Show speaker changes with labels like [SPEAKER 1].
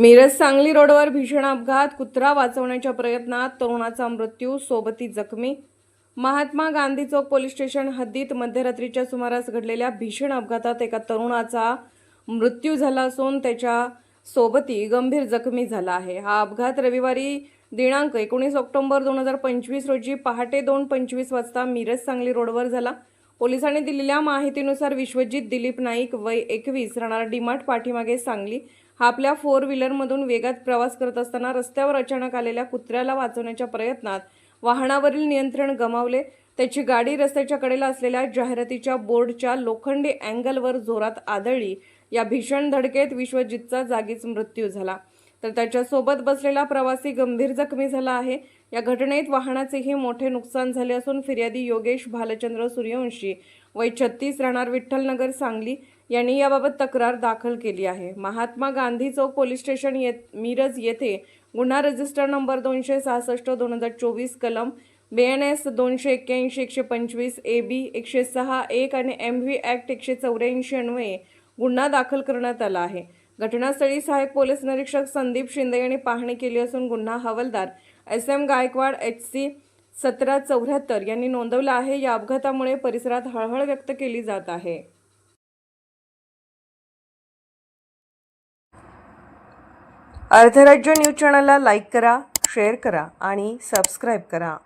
[SPEAKER 1] मिरज सांगली रोडवर भीषण अपघात. कुत्रा वाचवण्याच्या प्रयत्नात तरुणाचा मृत्यू सोबती जखमी. महात्मा गांधी चौक पोलीस स्टेशन हद्दीत मध्यरात्रीच्या सुमारास घडलेल्या भीषण अपघातात एका तरुणाचा मृत्यू झाला असून त्याच्या सोबती गंभीर जखमी झाला आहे. हा अपघात रविवारी दिनांक एकोणीस ऑक्टोबर दोन हजार पंचवीस रोजी पहाटे दोन पंचवीस वाजता मिरज सांगली रोडवर झाला. पोलिसांनी दिलेल्या माहितीनुसार विश्वजित दिलीप नाईक वय एकवीस राहणार डीमार्ट पाठीमागे सांगली. आपल्या फोर व्हीलरमधून वेगात प्रवास करत असताना रस्त्यावर अचानक आलेल्या कुत्र्याला वाचवण्याच्या प्रयत्नात वाहनावरील नियंत्रण गमावले. त्याची गाडी रस्त्याच्या कडेला असलेल्या जाहिरातीच्या बोर्डच्या लोखंडी अँगलवर जोरात आदळली. या भीषण धडकेत विश्वजितचा जागीच मृत्यू झाला. तर त्याच्यासोबत बसलेला प्रवासी गंभीर जखमी झाला आहे. या घटनेत वाहनाचेही मोठे नुकसान झाले असून फिर्यादी योगेश भालचंद्र सूर्यवंशी वय छत्तीस राहणार विठ्ठलनगर सांगली यांनी याबाबत तक्रार दाखल केली आहे. महात्मा गांधी चौक पोलीस स्टेशन येत मिरज येथे गुन्हा रजिस्टर नंबर दोनशे सहासष्ट दोन हजार चोवीस कलम बी एन एस दोनशे एक्क्याऐंशी एकशे पंचवीस ए बी एकशे सहा एक आणि एम व्ही ॲक्ट एकशे चौऱ्याऐंशी अन्वये गुन्हा दाखल करण्यात आला आहे. घटनास्थळी सहाय्यक पोलीस निरीक्षक संदीप शिंदे यांनी पाहणी केली असून गुन्हा हवालदार S M Gaikwad H C सतरा चौऱ्याहत्तर यांनी नोंदवला आहे. या अपघातामुळे परिसरात हळहळ व्यक्त केली जात आहे. अर्धराज्य न्यूज चॅनलला लाईक करा शेअर करा आणि सबस्क्राईब करा.